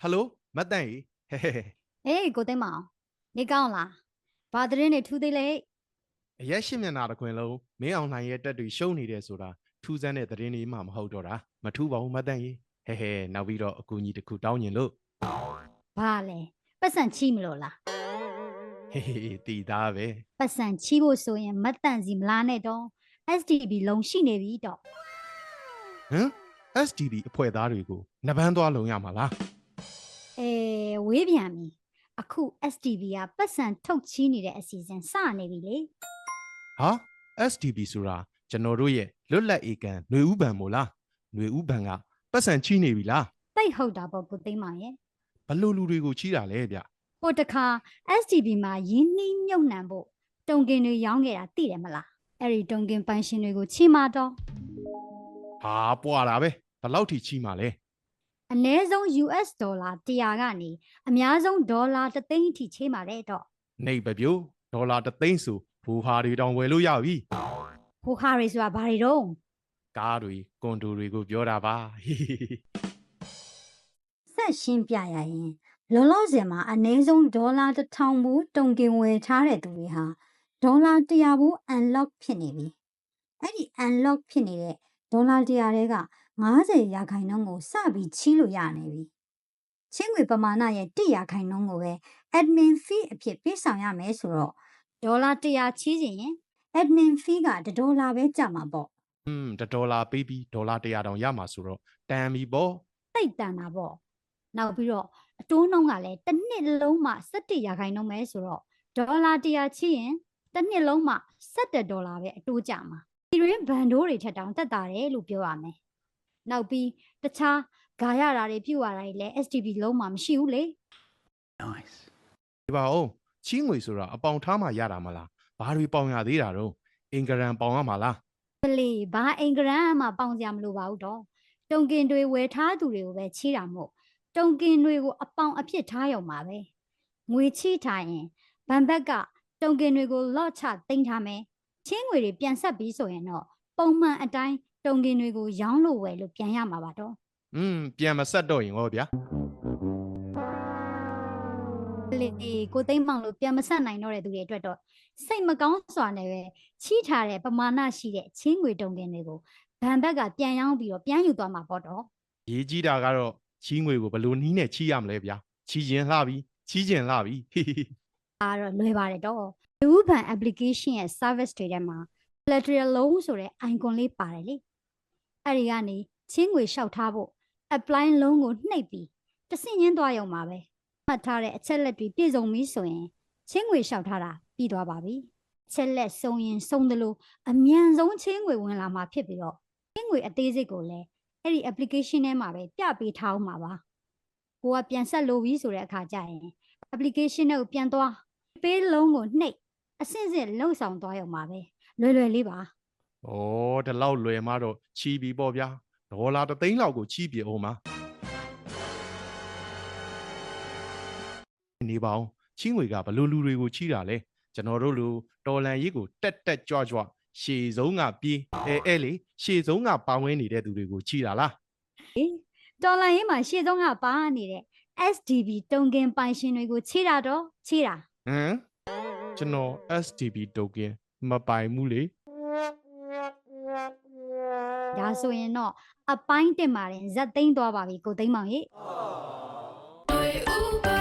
ဟယ်လိုမတ်တန်ကြီးဟဲဟဲဟဲဟေးကိုသိမ်းမအောင်နေကောင်းလားဘာသတင်းတွေထူးသေးလဲအရက်ရှင်းမျက်နှာတစ်ခွင်လုံးမင်းအောင်လှိုင်ရဲ့တက်တွေရှုံးနေတယ်ဆိုတာထူးဆန်းတဲ့သတင်းလေးမှမဟုတ်တော့တာမထူးပါဘူးမတ်တန်ကြီးဟဲဟဲနောက်ပြီးတော့အကူကြီးတစ်ခုတောင်းညင်လို့ဘာလဲပတ်စံချီမလို့လားဟေးဟေးတီသားပဲပတ်စံချီဖို့ဆိုရင်မတ်တန်စီမလားနဲ့တော့ SDB လုံးရှိနေပြီတော့ဟမ် SDB အဖွဲ့သားတွေကိုနှပန်းသွားလုံရမှာလား အဲဝေးပြန်ပြီအခု SDB ကပတ်စံထုတ်ချီးနေတဲ့အစီအစဉ်စနေပြီလေ ဟာ SDB ဆိုတာကျွန်တော်တို့ရဲ့လွတ်လပ်ဧကန်ຫນွေဥပံမို့လားຫນွေဥပံကပတ်စံချီနေပြီလား တိတ်ဟုတ်တာပေါ့ကိုသိမ်းမအောင်ရဲ့ ဘလို့လူတွေကိုချီတာလဲဗျ ဟိုတခါ SDB မှာရင်းနှီးမြုပ်နှံဖို့တုံကင်တွေရောင်းခဲ့တာသိတယ်မလားအဲ့ဒီတုံကင်ပိုင်ရှင်တွေကိုချီးမတော့ ဟာပွာတာပဲဘယ်လောက်ထိချီမှာလဲ အနည်းဆုံး US ဒေါ်လာ100ကနေအများဆုံးဒေါ်လာ3သိန်းအထိချေးပါတယ်တော့နေပပြိုးဒေါ်လာတစ်သိန်းဆိုဘူဟာတွေတောင်ဝယ်လို့ရပြီဟိုခါရီဆိုတာဘာတွေတော့ကားတွေကွန်ဒိုတွေကိုပြောတာပါဟေးဟေးဟေးဆက်ရှင်းပြရရင်လောလောဆယ်မှာအနည်းဆုံးဒေါ်လာ1000ဘူးတုံကင်ဝယ်ထားတဲ့သူတွေဟာဒေါ်လာ100ဘူး unlock ဖြစ်နေပြီအဲ့ဒီ unlock ဖြစ်နေတဲ့ဒေါ်လာ100တွေက 90ရာခိုင်နှုန်းကိုစပြီးချီးလို့ရနေပြီချင်းငွေပမာဏရဲ့1ရာခိုင်နှုန်းကိုပဲ admin fee အဖြစ်ပေးဆောင်ရမယ်ဆိုတော့ဒေါ်လာ100ချီးခြင်းရင် admin fee က1ဒေါ်လာပဲကျမှာပေါ့อืมတစ်ဒေါ်လာပေးပြီးဒေါ်လာ100တောင်ရမှာဆိုတော့တန်ပြီပေါ့တိတ်တန်တာပေါ့နောက်ပြီးတော့အတိုးနှုန်းကလည်းတစ်နှစ်လုံးမှ17ရာခိုင်နှုန်းပဲဆိုတော့ဒေါ်လာ100ချီရင်တစ်နှစ်လုံးမှ17ဒေါ်လာပဲအတိုးကြမှာဒီရင်းဘန်ဒိုးတွေထက်တောင်တက်တာတယ်လို့ပြောရမယ် နောက်ပြီးတခြားဂါရတာတွေပြုတ်ရတာတွေလည်း STB လုံးမှမရှိဘူးလေ Nice. ဒီပါအောင်ချီးငွေဆိုတာအပေါင်ထားမှရတာမလားဘာတွေပေါင်ရသေးတာတော့အင်္ဂရန်ပေါင်ရမှာလားပလေဘာအင်္ဂရန်မှပေါင်စရာမလိုပါဘူးတော့တုံကင်တွေဝယ်ထားသူတွေကိုပဲချေးတာမို့တုံကင်တွေကိုအပေါင်အဖြစ်ထားရုံပါပဲငွေချေးထားရင်ဘန်ဘက်ကတုံကင်တွေကိုလော့ချတင်ထားမယ်ချင်းငွေတွေပြန်ဆက်ပြီးဆိုရင်တော့ပုံမှန်အတိုင်း တုံကင်တွေကိုရောင်းလို့ဝယ်လို့ပြန်ရမှာပါတော့อืมပြန်မဆက်တော့ရင်ဟောဗျာပလေကိုသိမ့်မောင်လို့ပြန်မဆက်နိုင်တော့တဲ့သူတွေအတွက်တော့စိတ်မကောင်းစွာနဲ့ပဲချီးထားတဲ့ပမာဏရှိတဲ့ချင်းငွေတုံကင်တွေကိုဘန်ဘက်ကပြန်ရောင်းပြီးတော့ပြန်ယူသွားမှာပေါ့တော့ရေးကြီးတာကတော့ချီးငွေကိုဘယ်လိုနီးနဲ့ချီးရမလဲဗျာချီးရင်လှပြီချီးကျင်လှပြီဟေးဟေးဟေးအားတော့လွယ်ပါတယ်တော့လူ့ဘဏ် application ရဲ့ service တွေထဲမှာ collateral loan ဆိုတဲ့ icon လေးပါတယ်လေ အဲ့ဒီကနေချင်းငွေလျှောက်ထားဖို့ apply loan ကိုနှိပ်ပြီးတစ်စင့်ရင်းသွားရုံပါပဲမှတ်ထားတဲ့အချက်လက်တွေပြည့်စုံပြီဆိုရင်ချင်းငွေလျှောက်ထားတာပြီးသွားပါပြီအချက်လက်စုံရင်စုံတယ်လို့အမြန်ဆုံးချင်းငွေဝင်လာမှာဖြစ်ပြီးတော့ချင်းငွေအသေးစိတ်ကိုလည်းအဲ့ဒီ application ထဲမှာပဲပြပေးထားအောင်ပါပါကိုကပြန်ဆက်လို့ပြီဆိုတဲ့အခါကျရင် application နဲ့ကိုပြန်သွားပေးလုံးကိုနှိပ်အစင့်စင့်လှုပ်ဆောင်သွားရုံပါပဲလွယ်လွယ်လေးပါ ဩဒီလောက်လွယ်မှတော့ချီးပြီပေါ့ဗျာဒေါ်လာတစ်သိန်းလောက်ကိုချီးပြအောင်ပါနေပါအောင်ချီးငွေကဘယ်လိုလူတွေကိုချီးတာလဲကျွန်တော်တို့လူတော်လန်ရေးကိုတက်တက်ကြွကြွရှေဆုံးကပြေးအဲအဲလေရှေဆုံးကပါဝင်နေတဲ့သူတွေကိုချီးတာလားတော်လိုင်းရေးမှာရှေ့ဆုံးကပါနေတဲ့ SDB တုံကင်ပိုင်ရှင်တွေကိုခြေတာတော့ခြေတာဟမ်ကျွန်တော် STB token မပိုင်ဘူးလေ ဒါဆိုရင်တော့အပိုင်းတင်ပါတယ်ဇက်သိမ်းသွားပါပြီကိုသိမ်းမောင်ရေ Uber.